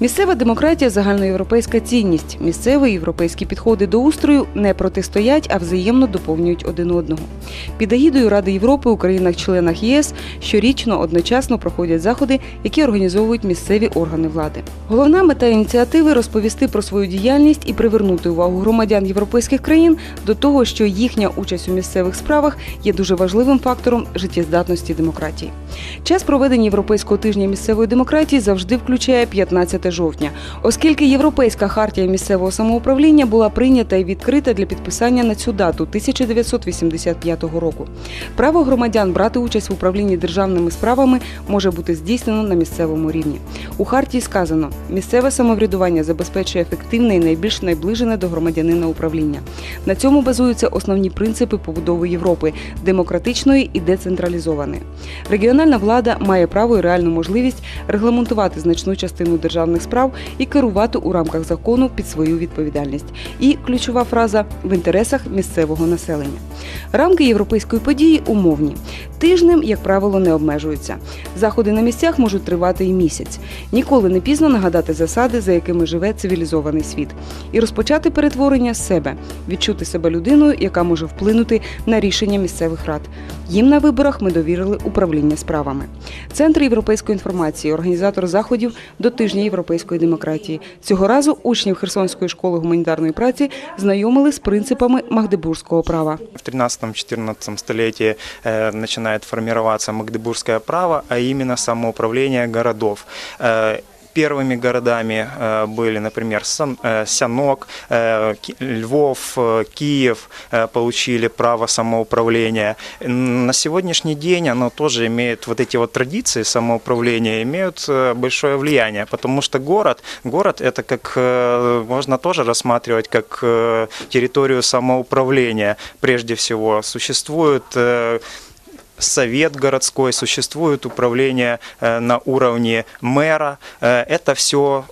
Місцева демократія загальноєвропейська цінність. Місцеві європейські підходи до устрою не протистоять, а взаємно доповнюють один одного. Під агідою Ради Європи у країнах-членах ЄС щорічно одночасно проходять заходи, які організовують місцеві органи влади. Головна мета ініціативи розповісти про свою діяльність і привернути увагу громадян європейських країн до того, що їхня участь у місцевих справах є дуже важливим фактором життєздатності демократії. Час проведення Європейського тижня місцевої демократії завжди включає 15 жовтня, оскільки Європейська хартія місцевого самоуправління була прийнята і відкрита для підписання на цю дату 1985 року. Право громадян брати участь в управлінні державними справами може бути здійснено на місцевому рівні. У хартії сказано, місцеве самоврядування забезпечує ефективне і найбільш найближене до громадянина управління. На цьому базуються основні принципи побудови Європи демократичної і децентралізованої. Регіональна влада має право і реальну можливість регламентувати значну частину державних справ і керувати у рамках закону під свою відповідальність. І ключова фраза в інтересах місцевого населення. Рамки європейської події умовні. Тижнем, як правило, не обмежуються. Заходи на місцях можуть тривати і місяць. Ніколи не пізно нагадати засади, за якими живе цивілізований світ, і розпочати перетворення з себе, відчути себе людиною, яка може вплинути на рішення місцевих рад. Їм на виборах ми довірили управління справами. Центр європейської інформації, організатор заходів до тижня європейської демократії. Цього разу учнів Херсонської школи гуманітарної праці знайомили з принципами магдебурзького права. В 13-14 столетии э, начинает формироваться магдебургское право, а именно самоуправление городов. Э, Первыми городами э, были, например, э, Сянок, Львов, Киев получили право самоуправления. На сегодняшний день оно тоже имеет вот эти вот традиции самоуправления имеют большое влияние, потому что город, город это как можно тоже рассматривать как территорию самоуправления. Прежде всего существует совет городской, существует управление э, на уровне мэра. Э, Это все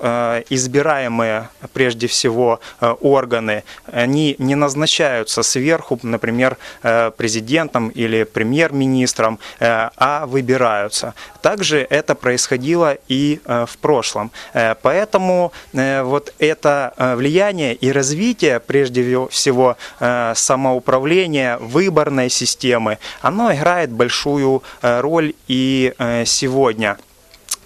избираемые прежде всего э, органы. Они не назначаются сверху, например, э, президентом или премьер-министром, э, а выбираются. Также это происходило и э, в прошлом. Э, Поэтому э, вот это э, влияние и развитие, прежде всего, э, самоуправления, выборной системы, оно играет большую э, роль и э, сегодня.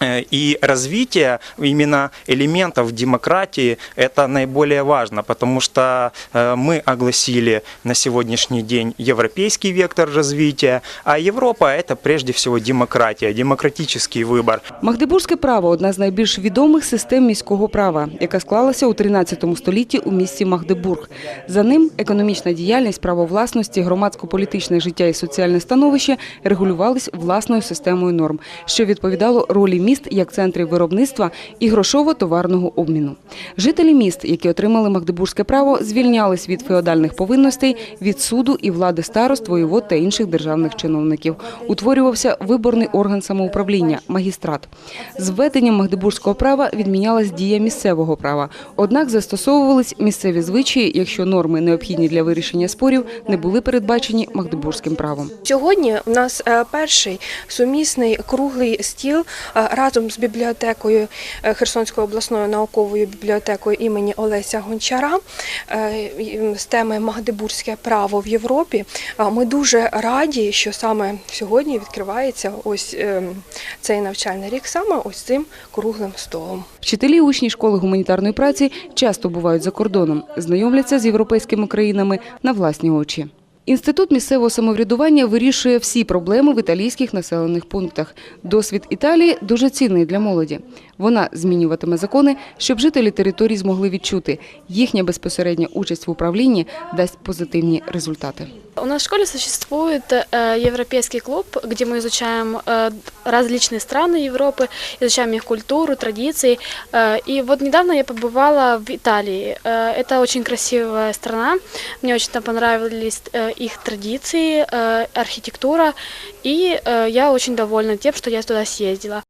Э, И развитие именно элементов демократии это наиболее важно, потому что э, мы огласили на сегодняшний день европейский вектор развития, а Европа это прежде всего демократия, демократический выбор. Магдебурзьке право одна з найбільш відомих систем міського права, яка склалася у 13 столітті у місті Магдебург. За ним економічна діяльність, право власності, громадсько-політичне життя і соціальне становище регулювались власною системою норм, що відповідало ролі міст як центрів виробництва і грошово-товарного обміну. Жителі міст, які отримали магдебурзьке право, звільнялись від феодальних повинностей, від суду і влади старост, воєвод та інших державних чиновників. Утворювався виборний орган самоуправління магістрат. З введенням магдебурзького права відмінялась дія місцевого права. Однак застосовувались місцеві звичаї, якщо норми, необхідні для вирішення спорів, не були передбачені магдебурзьким правом. Сьогодні у нас е, перший сумісний круглий стіл е, разом з бібліотекою е, Херсонською обласною науковою бібліотекою імені Олеся Гончара е, з теми Магдебурзьке право в Європі. Ми дуже раді, що саме сьогодні відкривається ось е, цей навчальний рік саме ось цим круглим столом. Вчителі учні школи гуманітарної праці часто бувають за кордоном, знайомляться з європейськими країнами на власні очі. Інститут місцевого самоврядування вирішує всі проблеми в італійських населених пунктах. Досвід Італії дуже цінний для молоді. Вона змінюватиме закони, щоб жителі територій змогли відчути, їхня безпосередня участь в управлінні дасть позитивні результати. У нас в школе существует э, европейский клуб, где мы изучаем э, различные страны Европы, изучаем их культуру, традиции. Э, и вот недавно я побывала в Италии. Э, это очень красивая страна. Мне очень там понравились э, их традиции, э, архитектура. И э, я очень довольна тем, что я туда съездила.